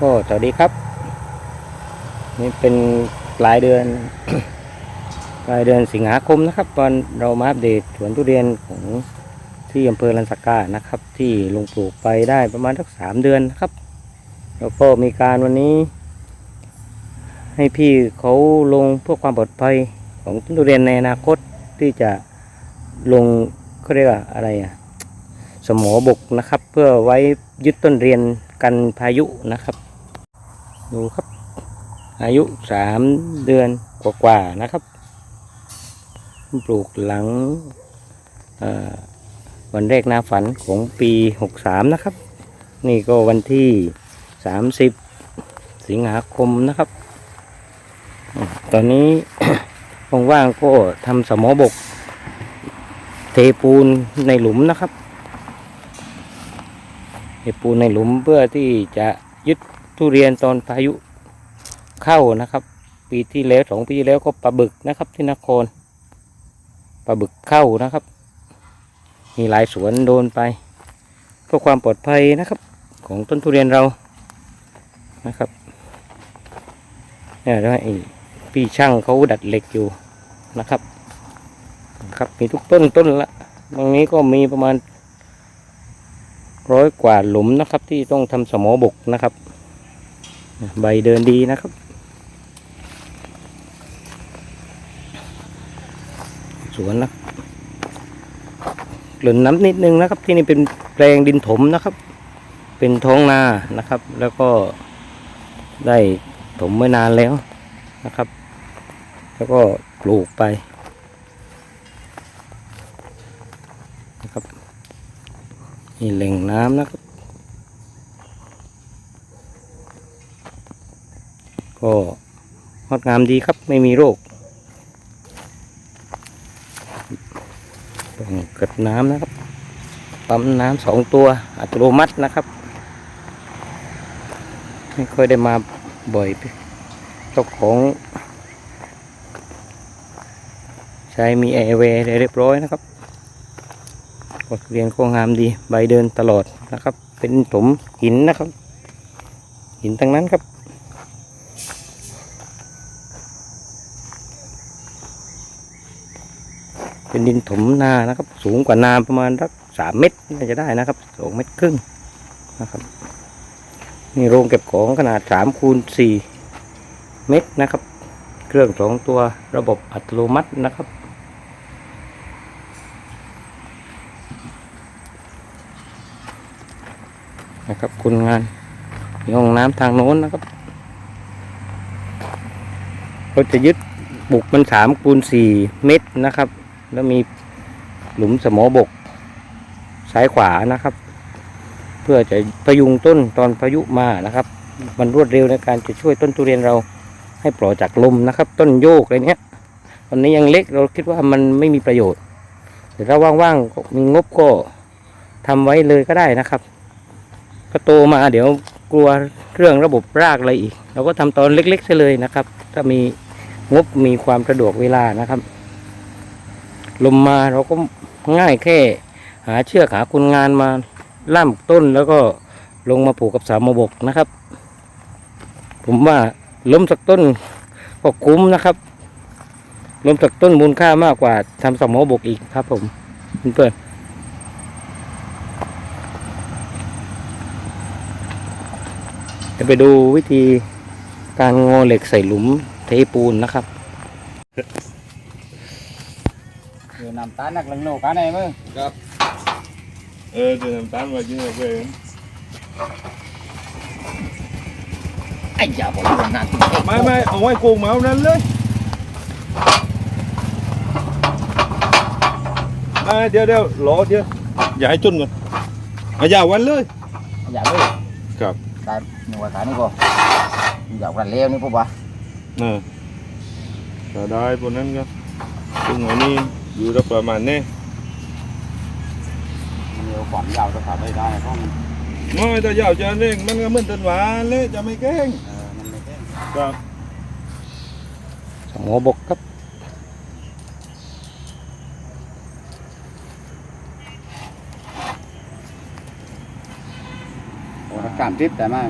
ก็สวัสดีครับ นี่เป็นปลายเดือน ปลายเดือนสิงหาคมนะครับตอนเรามาอัปเดตสวนทุเรียนของที่อำเภอลันสกานะครับ ที่ลงปลูกไปได้ประมาณสักสามเดือนนะครับ แล้วก็มีการวันนี้ ให้พี่เขาลงเพื่อความปลอดภัยของต้นทุเรียนในอนาคตที่จะลงเขาเรียกว่าอะไรอะสมอบกนะครับ เพื่อไว้ยึดต้นเรียน กันพายุนะครับ ดูครับ อายุสามเดือนกว่าๆนะครับ ปลูกหลังวันแรกนาฝันของปีหกสามนะครับ นี่ก็วันที่สามสิบสิงหาคมนะครับอตอนนี้ ว่างๆก็ทำสมอบก เทปูนในหลุมนะครับ เทปูในหลุมเพื่อที่จะยึดทุเรียนตอนพายุเข้านะครับ ปีที่แล้วสองปีแล้วก็ปลาบึกนะครับที่นครปลาบึกเข้านะครับ มีหลายสวนโดนไปเพื่อความปลอดภัยนะครับ ของต้นทุเรียนเรานะครับเนี่ยแล้วไอ้พี่ช่างเขาดัดเหล็กอยู่นะครับครับมีทุกต้นต้นละตรงนี้ก็มีประมาณ ร้อยกว่าหลุมนะครับ ที่ต้องทำสมอบกนะครับ ใบเดินดีนะครับ สวนนะหล่นน้ำนิดนึงนะครับ ที่นี่เป็นแปลงดินถมนะครับ เป็นท้องนานะครับ แล้วก็ได้ถมไว้นานแล้วนะครับ แล้วก็ปลูกไปนะครับ นี่แหล่งน้ำนะครับ ก็งดงามดีครับไม่มีโรคต้องเกิดน้ำนะครับปั๊มน้ำสองตัวอัตโนมัตินะครับ ไม่ค่อยได้มาบ่อยเจ้าของใช้มีแอร์เวย์เรียบร้อยนะครับ ดเรียนโครงงามดี ใบเดินตลอดนะครับ เป็นถมหินนะครับ หินทั้งนั้นครับ เป็นดินถมนานะครับ สูงกว่านาประมาณสักสามเมตรน่าจะได้นะครับสองเมตรครึ่งนะครับ นี่โรงเก็บของขนาดสามคูณสี่เมตรนะครับ เครื่องสองตัวระบบอัตโนมัตินะครับ นะครับคุณงานมีห้องน้ำทางโน้นนะครับเขาจะยึดบุกมันสามคูณสี่เมตรนะครับ แล้วมีหลุมสมอบกซ้ายขวานะครับ เพื่อจะพยุงต้นตอนพายุมานะครับ มันรวดเร็วในการจะช่วยต้นทุเรียนเราให้ปลอดจากลมนะครับ ต้นโยกอะไรเนี้ยตอนนี้ยังเล็กเราคิดว่ามันไม่มีประโยชน์แต่ถ้าว่างๆมีงบก็ทำไว้เลยก็ได้นะครับ ก็โตมาเดี๋ยวกลัวเรื่องระบบรากอะไรอีก เราก็ทำตอนเล็กๆซะเลยนะครับ ถ้ามีงบมีความสะดวกเวลานะครับ ลมมาเราก็ง่ายแค่ หาเชือกหาคนงานมาล่ามต้นแล้วก็ลงมาผูกกับสามบกนะครับ ผมว่าล้มสักต้นก็คุ้มนะครับล้มสักต้นมูลค่ามากกว่าทำสามบกอีกครับ ผมเพื่อน จะไปดูวิธีการงอเหล็กใส่หลุมเทปูนนะครับ Vừa nằm tán nặc lần nổ cá này mới เออเดินน้ำตาลมาจริงๆเว้ย Anh chả bỏ đường nạt ไม่ไม่เอาไว้โกงมาเอานั้นเลยอ่าเดี๋ยวเดี๋ยวรอเดี๋ยวอย่าให้จนก่อนเอาอย่าวันเลย Dạ mới ครับ Tại nhưng mà cái này cô Dọc là leo nữa cô bà เออถ้าได้พวกนั้นก็ซึ่งอันนี้อยู่ได้ประมาณนี้ Nhiều quản dạo cho cả đây đây không น้อยแต่ยาวจะเร่งมันก็เหมือนต้นหวานเลยจะไม่แกล้ง Ờ, mình mới thế ครับสองหัวบกครับ สามทิปแต่มาก